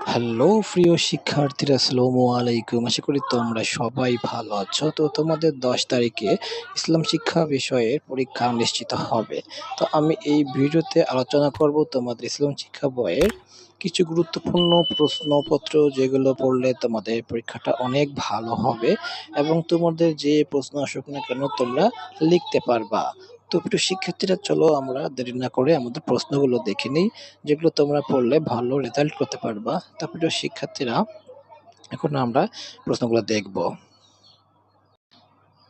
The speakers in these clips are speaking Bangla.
হ্যালো প্রিয় শিক্ষার্থীরা, আসসালামু আলাইকুম। আশা করি তোমরা সবাই ভালো আছো। তো তোমাদের দশ তারিখে ইসলাম শিক্ষা বিষয়ের পরীক্ষা নিশ্চিত হবে। তো আমি এই ভিডিওতে আলোচনা করব তোমাদের ইসলাম শিক্ষা বইয়ের কিছু গুরুত্বপূর্ণ প্রশ্নপত্র, যেগুলো পড়লে তোমাদের পরীক্ষাটা অনেক ভালো হবে এবং তোমাদের যে প্রশ্ন আসুক না কেন তোমরা লিখতে পারবা। তো প্রিয় শিক্ষার্থীরা, চলো আমরা দেরি না করে আমাদের প্রশ্নগুলো দেখে নিই, যেগুলো তোমরা পড়লে ভালো রেজাল্ট করতে পারবা। তো প্রিয় শিক্ষার্থীরা, এখন আমরা প্রশ্নগুলো দেখব।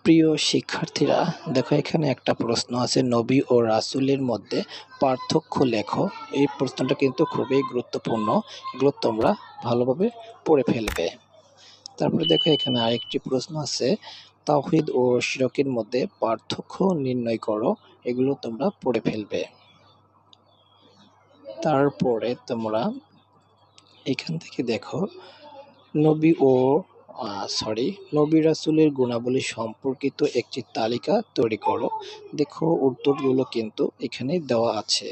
প্রিয় শিক্ষার্থীরা, দেখো এখানে একটা প্রশ্ন আছে, নবী ও রাসুলের মধ্যে পার্থক্য লেখো। এই প্রশ্নটা কিন্তু খুবই গুরুত্বপূর্ণ। এগুলো তোমরা ভালোভাবে পড়ে ফেলবে। তারপরে দেখো এখানে আরেকটি প্রশ্ন আছে। তাওহীদ ও শিরকের মধ্যে পার্থক্য নির্ণয় করো, এগুলো তোমরা পড়ে ফেলবে। তারপরে তোমরা এখান থেকে দেখো, নবী ও সরি নবী রাসুলের গুণাবলী সম্পর্কিত একটি তালিকা তৈরি করো। দেখো উত্তরগুলো কিন্তু এখানে দেওয়া আছে।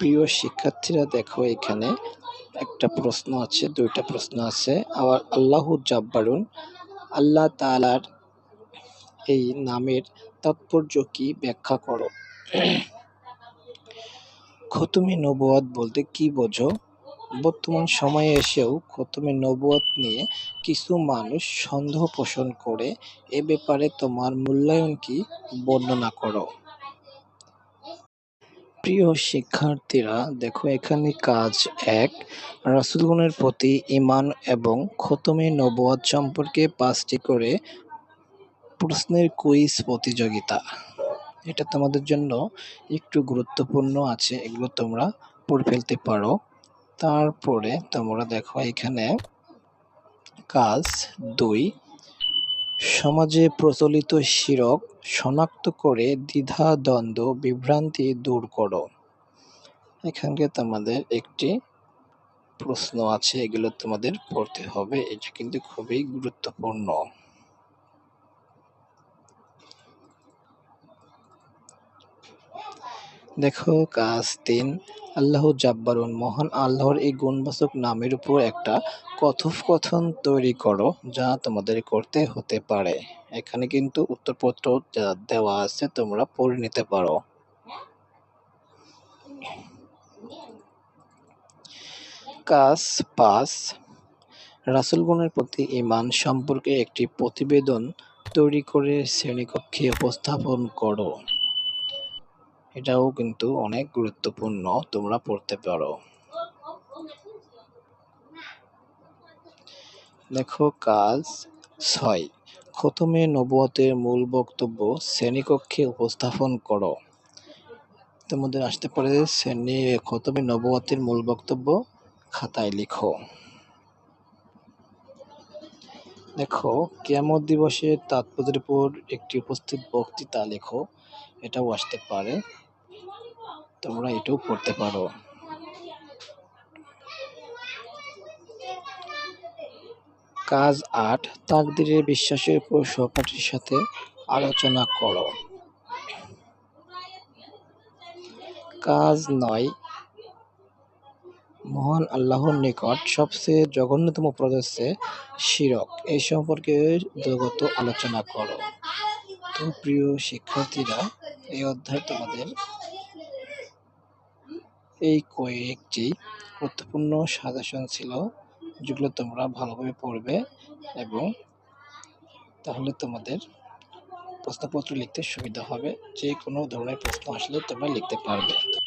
প্রিয় শিক্ষার্থীরা, দেখো এখানে একটা প্রশ্ন আছে, দুইটা প্রশ্ন আছে। আবার আল্লাহু জাব্বারুন, আল্লাহ তালার এই নামের তাৎপর্য কি ব্যাখ্যা করো? খতমে নবুয়াত বলতে কি বোঝো? বর্তমান সময়ে এসেও খতমে নবুয়াত নিয়ে কিছু মানুষ সন্দেহ পোষণ করে। এ ব্যাপারে তোমার মূল্যায়ন কি বর্ণনা করো। প্রিয় শিক্ষার্থীরা, দেখো এখানে কাজ এক, রাসূলগণের প্রতি ইমান এবং খতমে নবুয়াত সম্পর্কে পাঁচটি করে প্রশ্নের কুইজ প্রতিযোগিতা। এটা তোমাদের জন্য একটু গুরুত্বপূর্ণ আছে, এগুলো তোমরা পড়ে ফেলতে পারো। তারপরে তোমরা দেখো এখানে কাজ দুই সমাজে প্রচলিত শিরক শনাক্ত করে দ্বিধা, দ্বন্দ্ব, বিভ্রান্তি দূর করো। এখানকে তোমাদের একটি প্রশ্ন আছে, এগুলো তোমাদের পড়তে হবে। এটা কিন্তু খুবই গুরুত্বপূর্ণ। দেখো, কাজ তিন। আল্লাহ জাব্বারুন, মহান আল্লাহর এই গুণবাচক নামের উপর একটা কথোপকথন তৈরি করো, যা তোমাদের করতে হতে পারে। এখানে কিন্তু উত্তরপত্র যা দেওয়া আছে তোমরা পড়ে নিতে পারো। কাজ পাঁচ। রাসুলগণের প্রতি ইমান সম্পর্কে একটি প্রতিবেদন তৈরি করে শ্রেণীকক্ষে উপস্থাপন করো। এটাও কিন্তু অনেক গুরুত্বপূর্ণ, তোমরা পড়তে পারো। দেখো, কাজ ছয়। খতমে নবুয়তের মূল বক্তব্য, শ্রেণীকক্ষে উপস্থাপন করো। তোমাদের আসতে পারে শ্রেণি খতমে নবুয়তের মূল বক্তব্য, খাতায় লিখো। দেখো, কেয়ামত দিবসের তাৎপর্যের উপর একটি উপস্থিত বক্তৃতা লেখো। এটাও আসতে পারে। তোমরা এটাও পড়তে পারো। কাজ আট তাকদিরের বিশ্বাসের উপর সহপাঠীর সাথে আলোচনা করো। কাজ নয়, মহান আল্লাহর নিকট সবচেয়ে জঘন্যতম প্রদেশে শিরক। এই সম্পর্কে জগত আলোচনা করো। তো প্রিয় শিক্ষার্থীরা, এই অধ্যায় তোমাদের এই কয়েকটি গুরুত্বপূর্ণ সাজেশন ছিল, যেগুলো তোমরা ভালোভাবে পড়বে এবং তাহলে তোমাদের প্রশ্নপত্র লিখতে সুবিধা হবে। যে কোনো ধরনের প্রশ্ন আসলে তোমরা লিখতে পারবে।